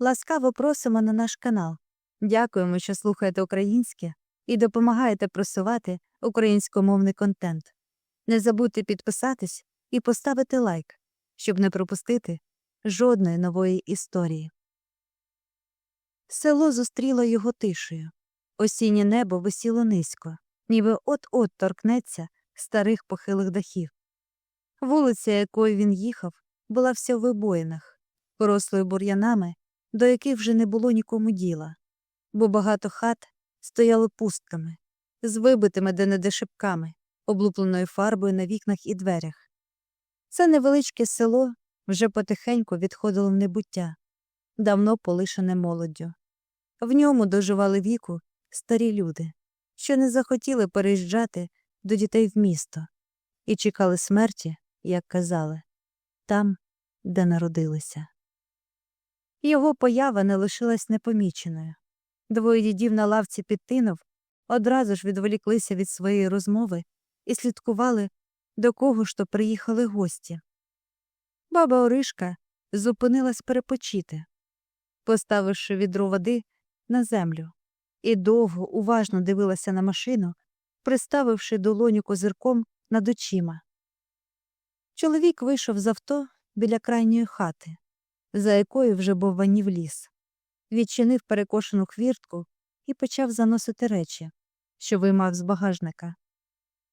Ласкаво просимо на наш канал. Дякуємо, що слухаєте українське і допомагаєте просувати українськомовний контент. Не забудьте підписатись і поставити лайк, щоб не пропустити жодної нової історії. Село зустріло його тишею. Осіннє небо висіло низько, ніби от-от торкнеться старих похилих дахів. Вулиця, якою він їхав, була вся в вибоїнах, порослою бур'янами, до яких вже не було нікому діла, бо багато хат стояли пустками, з вибитими де-не-де шибками, облупленою фарбою на вікнах і дверях. Це невеличке село вже потихеньку відходило в небуття, давно полишене молоддю. В ньому доживали віку старі люди, що не захотіли переїжджати до дітей в місто і чекали смерті, як казали, там, де народилися. Його поява не лишилась непоміченою. Двоє дідів на лавці підтинув, одразу ж відволіклися від своєї розмови і слідкували, до кого ж то приїхали гості. Баба Оришка зупинилась перепочити, поставивши відро води на землю, і довго уважно дивилася на машину, приставивши долоню козирком над очима. Чоловік вийшов з авто біля крайньої хати, за якою вже був ванів ліс, відчинив перекошену хвіртку і почав заносити речі, що виймав з багажника.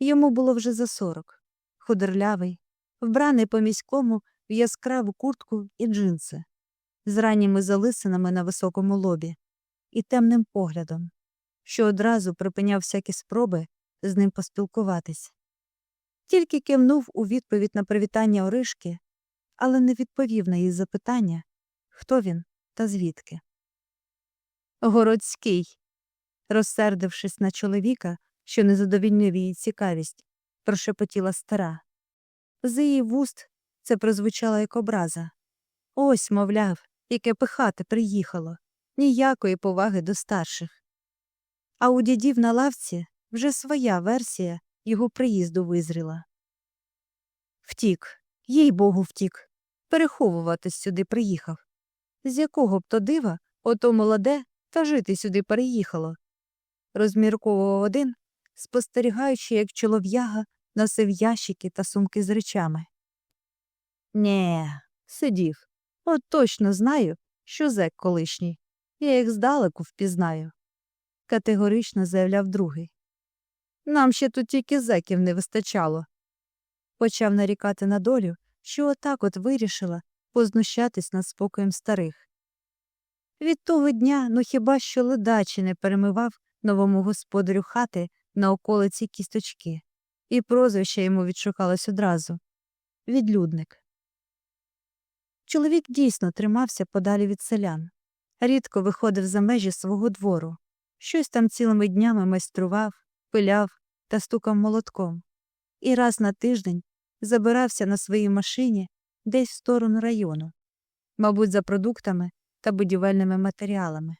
Йому було вже за сорок, худорлявий, вбраний по міському в яскраву куртку і джинси, з ранніми залисинами на високому лобі і темним поглядом, що одразу припиняв всякі спроби з ним поспілкуватись. Тільки кивнув у відповідь на привітання Оришки, але не відповів на її запитання, хто він та звідки. Городський, розсердившись на чоловіка, що не задовільнив її цікавість, прошепотіла стара. З її вуст це прозвучало як образа. Ось, мовляв, яке пихати приїхало, ніякої поваги до старших. А у дідів на лавці вже своя версія його приїзду визріла. Втік, їй богу, втік. Переховуватись сюди приїхав. З якого б то дива ото молоде та жити сюди переїхало. Розмірковував один, спостерігаючи, як чолов'яга носив ящики та сумки з речами. Нє, сидів. От точно знаю, що зек колишній. Я їх здалеку впізнаю, категорично заявляв другий. Нам ще тут тільки зеків не вистачало. Почав нарікати на долю, що отак от вирішила познущатись над спокоєм старих. Від того дня ну хіба що ледачі не перемивав новому господарю хати на околиці кісточки, і прозвище йому відшукалось одразу відлюдник. Чоловік дійсно тримався подалі від селян, рідко виходив за межі свого двору, щось там цілими днями майстрував, пиляв та стукав молотком, і раз на тиждень забирався на своїй машині десь в сторону району, мабуть, за продуктами та будівельними матеріалами.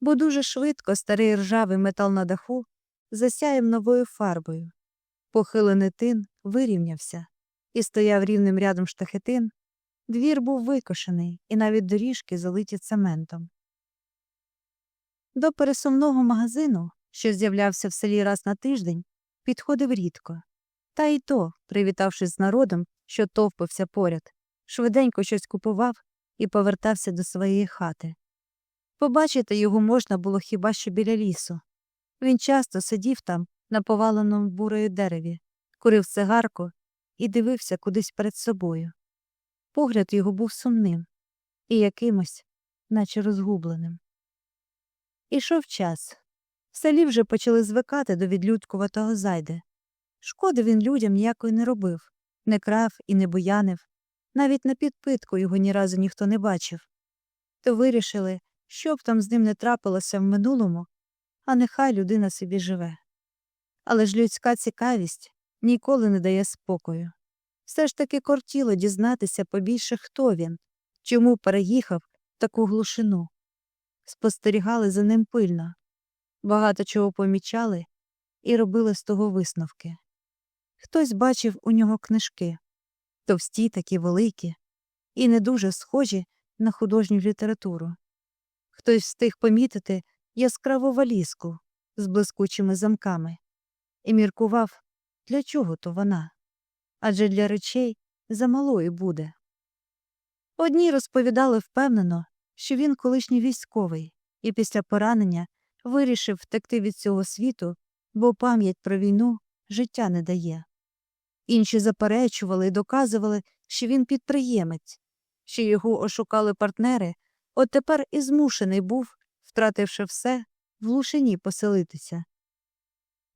Бо дуже швидко старий ржавий метал на даху засяяв новою фарбою. Похилений тин вирівнявся і стояв рівним рядом штахетин. Двір був викошений, і навіть доріжки залиті цементом. До пересувного магазину, що з'являвся в селі раз на тиждень, підходив рідко. Та й то, привітавшись з народом, що товпився поряд, швиденько щось купував і повертався до своєї хати. Побачити його можна було хіба що біля лісу. Він часто сидів там, на поваленому бурою дереві, курив цигарку і дивився кудись перед собою. Погляд його був сумним і якимось, наче розгубленим. Ішов час. В селі вже почали звикати до відлюдкуватого зайди. Шкоди він людям ніякої не робив, не крав і не буянив. Навіть на підпитку його ні разу ніхто не бачив. То вирішили, що б там з ним не трапилося в минулому, а нехай людина собі живе. Але ж людська цікавість ніколи не дає спокою. Все ж таки кортіло дізнатися побільше, хто він, чому переїхав таку глушину. Спостерігали за ним пильно, багато чого помічали і робили з того висновки. Хтось бачив у нього книжки товсті такі великі, і не дуже схожі на художню літературу. Хтось встиг помітити яскраву валізку з блискучими замками і міркував, для чого то вона. Адже для речей замалою буде. Одні розповідали впевнено, що він колишній військовий, і після поранення вирішив втекти від цього світу, бо пам'ять про війну життя не дає. Інші заперечували і доказували, що він підприємець, що його ошукали партнери, от тепер і змушений був, втративши все, в глушині поселитися.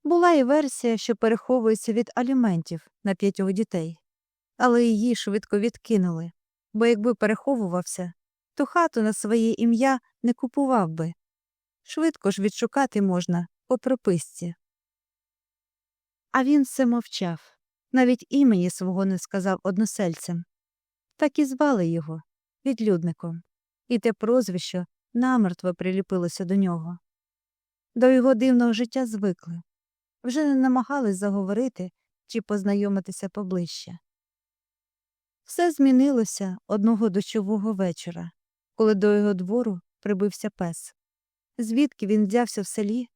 Була і версія, що переховується від аліментів на п'ятьох дітей, але її швидко відкинули, бо якби переховувався, то хату на своє ім'я не купував би. Швидко ж відшукати можна по прописці. А він все мовчав, навіть імені свого не сказав односельцям. Так і звали його відлюдником, і те прозвище намертво приліпилося до нього. До його дивного життя звикли, вже не намагались заговорити чи познайомитися поближче. Все змінилося одного дощового вечора, коли до його двору прибився пес. Звідки він взявся в селі,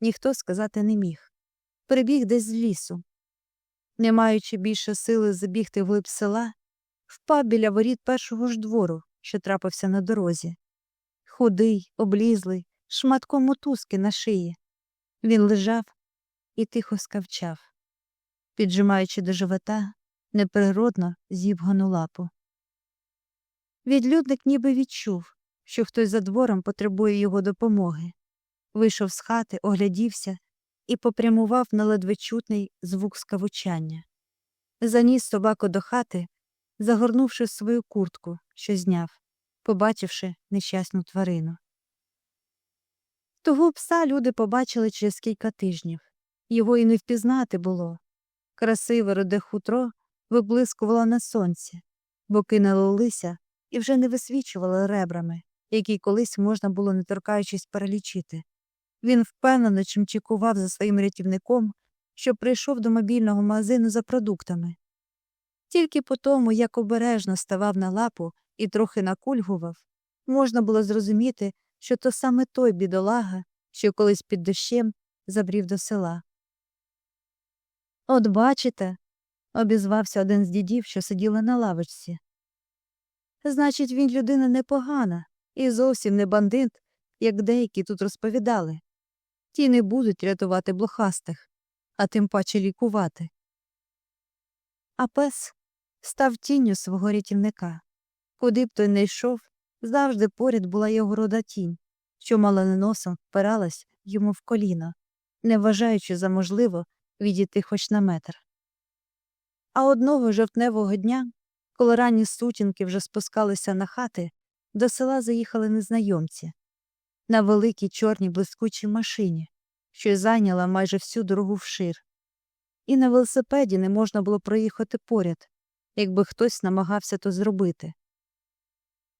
ніхто сказати не міг. Прибіг десь з лісу. Не маючи більше сили забігти вглиб села, впав біля воріт першого ж двору, що трапився на дорозі. Худий, облізлий, шматком мотузки на шиї. Він лежав і тихо скавчав, піджимаючи до живота неприродно зібгану лапу. Відлюдник ніби відчув, що хтось за двором потребує його допомоги. Вийшов з хати, оглядівся і попрямував на ледве чутний звук скавучання. Заніс собаку до хати, загорнувши свою куртку, що зняв, побачивши нещасну тварину. Того пса люди побачили через кілька тижнів. Його і не впізнати було. Красиве роде хутро виблискувало на сонці, боки налилися і вже не висвічували ребрами, які колись можна було, не торкаючись, перелічити. Він впевнено чимчикував за своїм рятівником, що прийшов до мобільного магазину за продуктами. Тільки по тому, як обережно ставав на лапу і трохи накульгував, можна було зрозуміти, що то саме той бідолага, що колись під дощем забрів до села. От бачите, обізвався один з дідів, що сиділи на лавочці. Значить, він людина непогана і зовсім не бандит, як деякі тут розповідали. Ті не будуть рятувати блохастих, а тим паче лікувати. А пес став тінню свого рятівника. Куди б той не йшов, завжди поряд була його рода тінь, що мала носом впиралась йому в коліно, не вважаючи за можливо відійти хоч на метр. А одного жовтневого дня, коли ранні сутінки вже спускалися на хати, до села заїхали незнайомці на великій чорній блискучій машині, що зайняла майже всю дорогу вшир. І на велосипеді не можна було проїхати поряд, якби хтось намагався то зробити.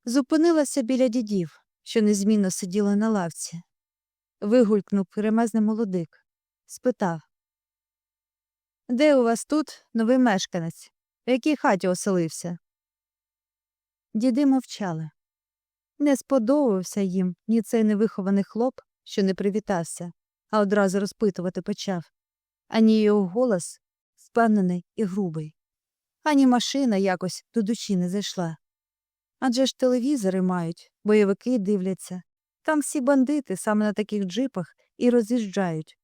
Зупинилася біля дідів, що незмінно сиділи на лавці. Вигулькнув кремезний молодик, спитав Де у вас тут новий мешканець? В якій хаті оселився? Діди мовчали. Не сподобався їм ні цей невихований хлоп, що не привітався, а одразу розпитувати почав, ані його голос впевнений і грубий, ані машина якось до душі не зайшла. Адже ж телевізори мають, бойовики дивляться. Там всі бандити саме на таких джипах і роз'їжджають.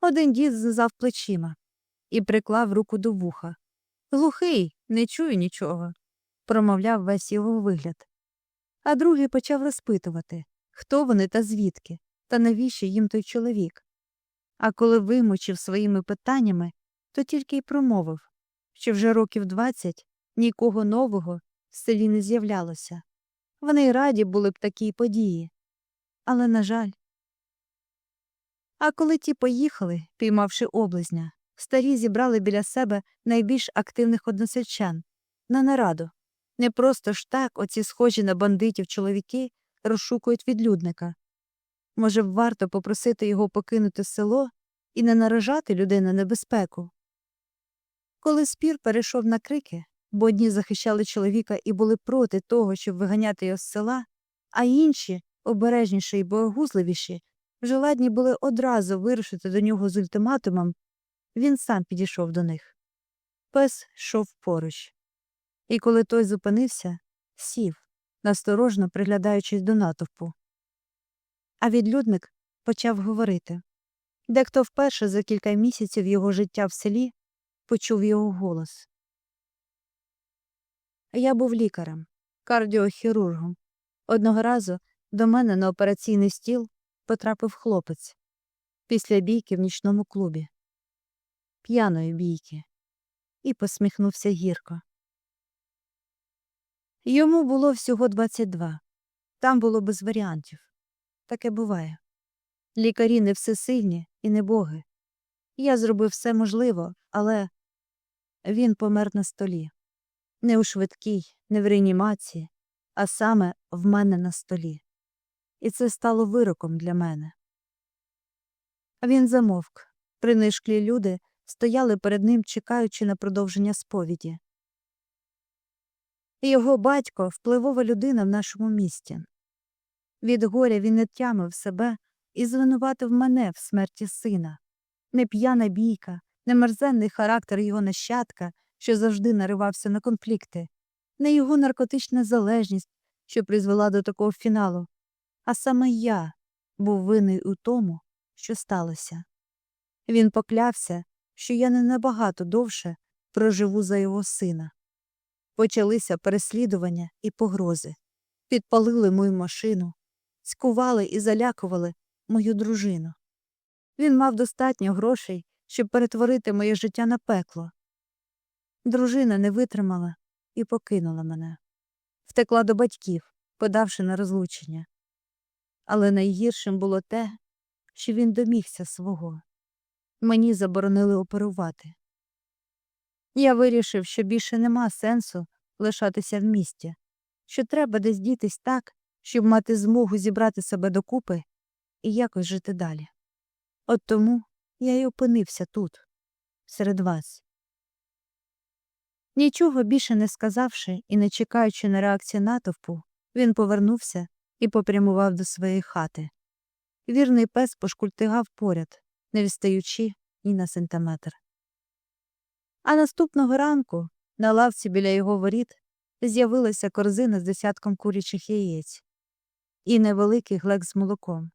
Один дід знизав плечима і приклав руку до вуха. Глухий, не чую нічого, промовляв весь його вигляд. А другий почав розпитувати, хто вони та звідки, та навіщо їм той чоловік. А коли вимучив своїми питаннями, то тільки й промовив, що вже років двадцять нікого нового в селі не з'являлося. Вони й раді були б такій події. Але, на жаль. А коли ті поїхали, піймавши облизня, старі зібрали біля себе найбільш активних односельчан на нараду. Не просто ж так оці схожі на бандитів чоловіки розшукують відлюдника. Може, варто попросити його покинути село і не наражати людей на небезпеку. Коли спір перейшов на крики, бо одні захищали чоловіка і були проти того, щоб виганяти його з села, а інші, обережніші і вже ладні були одразу вирушити до нього з ультиматумом, він сам підійшов до них. Пес йшов поруч. І коли той зупинився, сів, насторожно приглядаючись до натовпу. А відлюдник почав говорити. Дехто вперше за кілька місяців його життя в селі почув його голос. Я був лікарем, кардіохірургом. Одного разу до мене на операційний стіл потрапив хлопець після бійки в нічному клубі, п'яної бійки, і посміхнувся гірко. Йому було всього 22. Там було без варіантів. Таке буває. Лікарі не всесильні і не боги. Я зробив все можливо, але він помер на столі. Не у швидкій, не в реанімації, а саме в мене на столі. І це стало вироком для мене. Він замовк. Принишклі люди стояли перед ним, чекаючи на продовження сповіді. Його батько впливова людина в нашому місті. Від горя він не тямив себе і звинуватив мене в смерті сина. Не п'яна бійка, не мерзенний характер його нащадка, що завжди наривався на конфлікти, не його наркотична залежність, що призвела до такого фіналу, а саме я був винний у тому, що сталося. Він поклявся, що я не набагато довше проживу за його сина. Почалися переслідування і погрози, підпалили мою машину, скували і залякували мою дружину. Він мав достатньо грошей, щоб перетворити моє життя на пекло. Дружина не витримала і покинула мене, втекла до батьків, подавши на розлучення. Але найгіршим було те, що він домігся свого. Мені заборонили оперувати. Я вирішив, що більше нема сенсу лишатися в місті, що треба десь дітись так, щоб мати змогу зібрати себе докупи і якось жити далі. От тому я й опинився тут, серед вас. Нічого більше не сказавши і не чекаючи на реакцію натовпу, він повернувся і попрямував до своєї хати. Вірний пес пошкультигав поряд, не відстаючи ні на сантиметр. А наступного ранку на лавці біля його воріт з'явилася корзина з десятком курячих яєць і невеликий глек з молоком.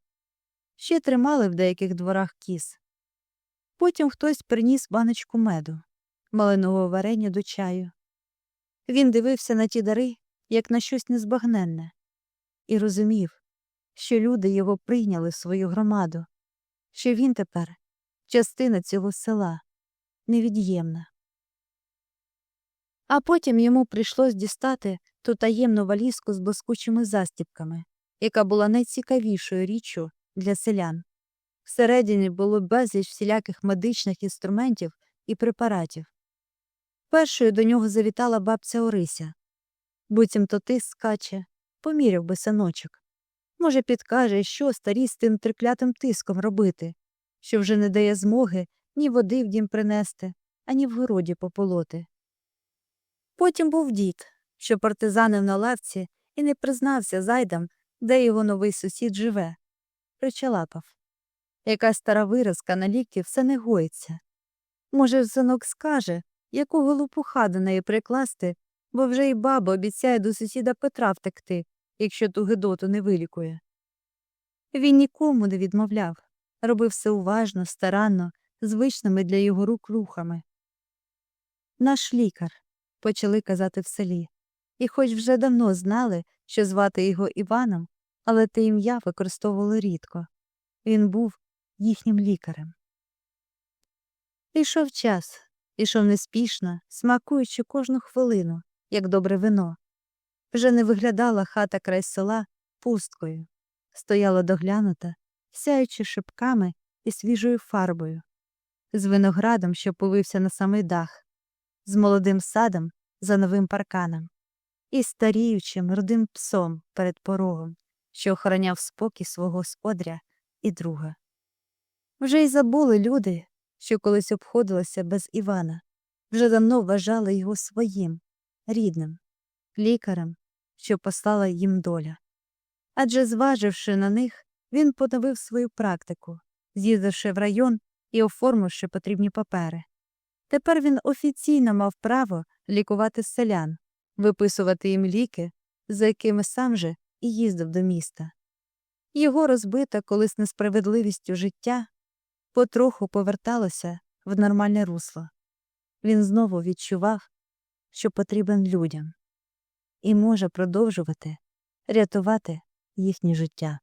Ще тримали в деяких дворах кіз. Потім хтось приніс баночку меду, малинового варення до чаю. Він дивився на ті дари, як на щось незбагненне, і розумів, що люди його прийняли в свою громаду, що він тепер частина цього села, невід'ємна. А потім йому прийшлось дістати ту таємну валізку з блискучими застібками, яка була найцікавішою річчю для селян. Всередині було безліч всіляких медичних інструментів і препаратів. Першою до нього завітала бабця Орися. Буцімто ти скаче, поміряв би синочок. Може, підкаже, що старі з тим триклятим тиском робити, що вже не дає змоги ні води в дім принести, ані в городі пополоти. Потім був дід, що партизанив на лавці і не признався зайдам, де його новий сусід живе. Причалапав. Якась стара виразка на лікті все не гоїться. Може, синок скаже, яку голупуха до неї прикласти, бо вже й баба обіцяє до сусіда Петра втекти, якщо ту гидоту не вилікує. Він нікому не відмовляв, робив все уважно, старанно, звичними для його рук рухами. Наш лікар, почали казати в селі, і хоч вже давно знали, що звати його Іваном, але те ім'я використовували рідко. Він був їхнім лікарем. Ішов час, ішов неспішно, смакуючи кожну хвилину, як добре вино. Вже не виглядала хата край села пусткою, стояла доглянута, сяючи шипками і свіжою фарбою, з виноградом, що повився на самий дах, з молодим садом за новим парканом, і старіючим рудим псом перед порогом, що охороняв спокій свого господаря і друга. Вже й забули люди, що колись обходилися без Івана, вже давно вважали його своїм, рідним, лікарем, що послала їм доля. Адже, зваживши на них, він поновив свою практику, з'їздивши в район і оформивши потрібні папери. Тепер він офіційно мав право лікувати селян, виписувати їм ліки, за якими сам же і їздив до міста. Його розбите колись несправедливістю життя потроху поверталося в нормальне русло. Він знову відчував, що потрібен людям і може продовжувати рятувати їхнє життя.